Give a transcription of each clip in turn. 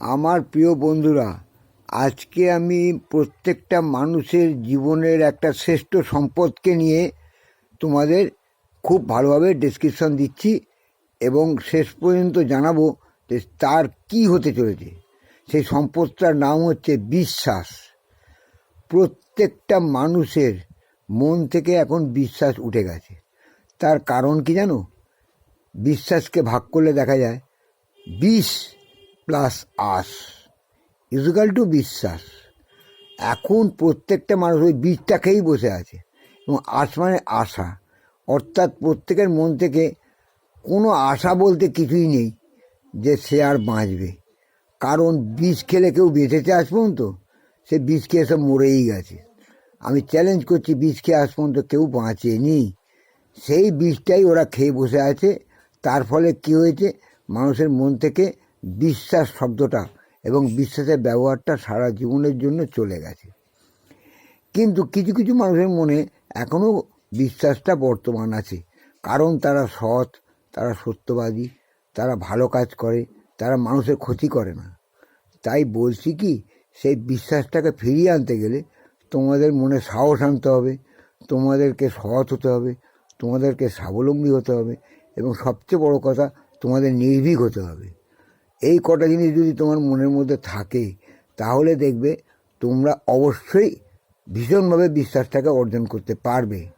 আমার প্রিয় বন্ধুরা, আজকে আমি প্রত্যেকটা মানুষের জীবনের একটা শ্রেষ্ঠ সম্পদকে নিয়ে তোমাদের খুব ভালোভাবে ডেসক্রিপশন দিচ্ছি এবং শেষ পর্যন্ত জানাব যে তার কি হতে চলেছে। সেই সম্পদটার নাম হচ্ছে বিশ্বাস। প্রত্যেকটা মানুষের মন থেকে এখন বিশ্বাস উঠে গেছে। তার কারণ কি জানো? বিশ্বাসকে ভাগ করলে দেখা যায়, বিষ প্লাস আস। ইজুকাল টু বিশ্বাস। এখন প্রত্যেকটা মানুষ ওই বীজটা খেয়েই বসে আছে। এবং আস মানে আশা। অর্থাৎ প্রত্যেকের মন থেকে কোনো আশা বলতে কিছুই নেই যে সে আর বাঁচবে। কারণ বিষ খেলে কেউ বেঁচেছে আজ পর্যন্ত? সে বিষ খেয়ে সব মরেই গেছে। আমি চ্যালেঞ্জ করছি বিষ খেয়ে আজ পর্যন্ত কেউ বাঁচেনি। সেই বীজটাই ওরা খেয়ে বসে আছে। তার ফলে কী হয়েছে? মানুষের মন থেকে বিশ্বাস শব্দটা এবং বিশ্বাসের ব্যবহারটা সারা জীবনের জন্য চলে গেছে। কিন্তু কিছু কিছু মানুষের মনে এখনও বিশ্বাসটা বর্তমান আছে। কারণ তারা সৎ, তারা সত্যবাদী, তারা ভালো কাজ করে, তারা মানুষের ক্ষতি করে না। তাই বলছি কি, সেই বিশ্বাসটাকে ফিরিয়ে আনতে গেলে তোমাদের মনে সাহস আনতে হবে, তোমাদেরকে সৎ হতে হবে, তোমাদেরকে স্বাবলম্বী হতে হবে এবং সবচেয়ে বড় কথা, তোমাদের নির্ভীক হতে হবে। এই কটা জিনিস যদি তোমার মনের মধ্যে থাকে, তাহলে দেখবে তোমরা অবশ্যই ভীষণভাবে বিশ্বাসটাকে অর্জন করতে পারবে।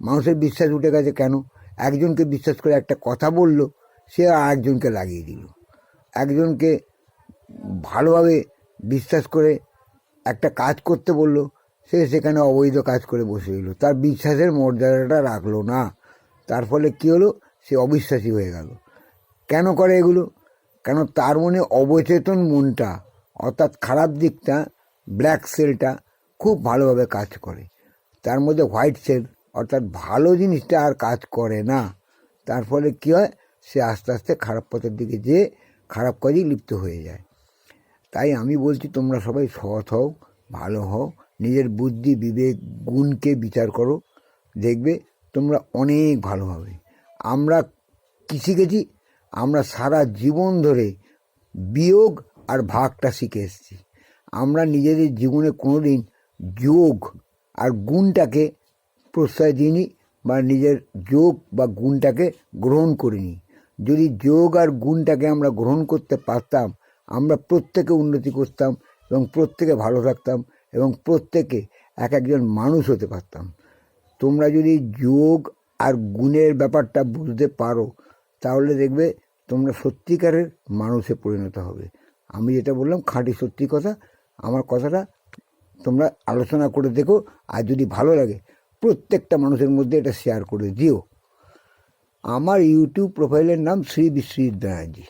মানুষের বিশ্বাস উঠে গেছে কেন? একজনকে বিশ্বাস করে একটা কথা বলল, সে আর একজনকে লাগিয়ে দিল। একজনকে ভালোভাবে বিশ্বাস করে একটা কাজ করতে বলল, সে সেখানে অবৈধ কাজ করে বসে রইল। তার বিশ্বাসের মর্যাদাটা রাখল না। তার ফলে কী হলো? সে অবিশ্বাসী হয়ে গেল। কেন করে এগুলো? কেন তার মনে অবচেতন মনটা, অর্থাৎ খারাপ দিকটা ব্ল্যাক সেলটা খুব ভালোভাবে কাজ করে। তার মধ্যে হোয়াইট সেল অর্থাৎ ভালো জিনিসটা আর কাজ করে না। তার ফলে কী হয়? সে আস্তে আস্তে খারাপ পথের দিকে যেয়ে খারাপ কাজেই লিপ্ত হয়ে যায়। তাই আমি বলছি, তোমরা সবাই সৎ হও, ভালো হও, নিজের বুদ্ধি, বিবেক, গুণকে বিচার করো। দেখবে তোমরা অনেক ভালো হবে। আমরা কী শিখেছি? আমরা সারা জীবন ধরে বিয়োগ আর ভাগটা শিখে এসেছি। আমরা নিজেদের জীবনে কোনো দিন যোগ আর গুণটাকে প্রশ্রয় দিইনি বা নিজের যোগ বা গুণটাকে গ্রহণ করিনি। যদি যোগ আর গুণটাকে আমরা গ্রহণ করতে পারতাম, আমরা প্রত্যেকে উন্নতি করতাম এবং প্রত্যেকে ভালো থাকতাম এবং প্রত্যেকে এক একজন মানুষ হতে পারতাম। তোমরা যদি যোগ আর গুণের ব্যাপারটা বুঝতে পারো, তাহলে দেখবে তোমরা সত্যিকারের মানুষে পরিণত হবে। আমি যেটা বললাম, খাঁটি সত্যি কথা। আমার কথাটা তোমরা আলোচনা করে দেখো। আর যদি ভালো লাগে, প্রত্যেকটা মানুষের মধ্যে এটা শেয়ার করে দিও। আমার ইউটিউব প্রোফাইলের নাম শ্রী বিশ্বজিৎ ব্যানার্জি।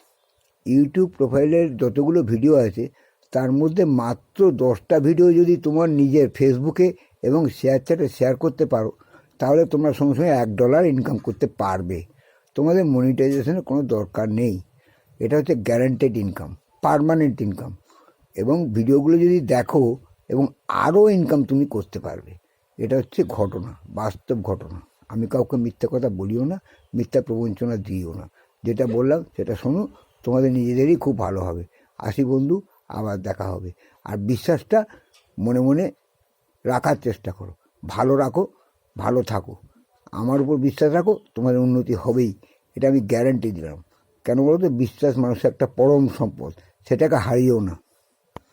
ইউটিউব প্রোফাইলের যতগুলো ভিডিও আছে, তার মধ্যে মাত্র দশটা ভিডিও যদি তোমার নিজের ফেসবুকে এবং শেয়ার চ্যাটে শেয়ার করতে পারো, তাহলে তোমরা সঙ্গে সঙ্গে এক ডলার ইনকাম করতে পারবে। তোমাদের মনিটাইজেশনের কোনো দরকার নেই। এটা হচ্ছে গ্যারান্টেড ইনকাম পারমানেন্ট ইনকাম এবং ভিডিওগুলো যদি দেখো এবং আরও ইনকাম তুমি করতে পারবে, এটা হচ্ছে ঘটনা, বাস্তব ঘটনা। আমি কাউকে মিথ্যা কথা বলিও না, মিথ্যা প্রবঞ্চনা দিও না। যেটা বললাম, সেটা শোনো, তোমাদের নিজেদেরই খুব ভালো হবে। আসি বন্ধু, আবার দেখা হবে। আর বিশ্বাসটা মনে মনে রাখার চেষ্টা করো। ভালো রাখো, ভালো থাকো। আমার উপর বিশ্বাস রাখো, তোমাদের উন্নতি হবেই। এটা আমি গ্যারান্টি দিলাম। কেন বলো তো? বিশ্বাস মানুষের একটা পরম সম্পদ। সেটাকে হারিয়েও না।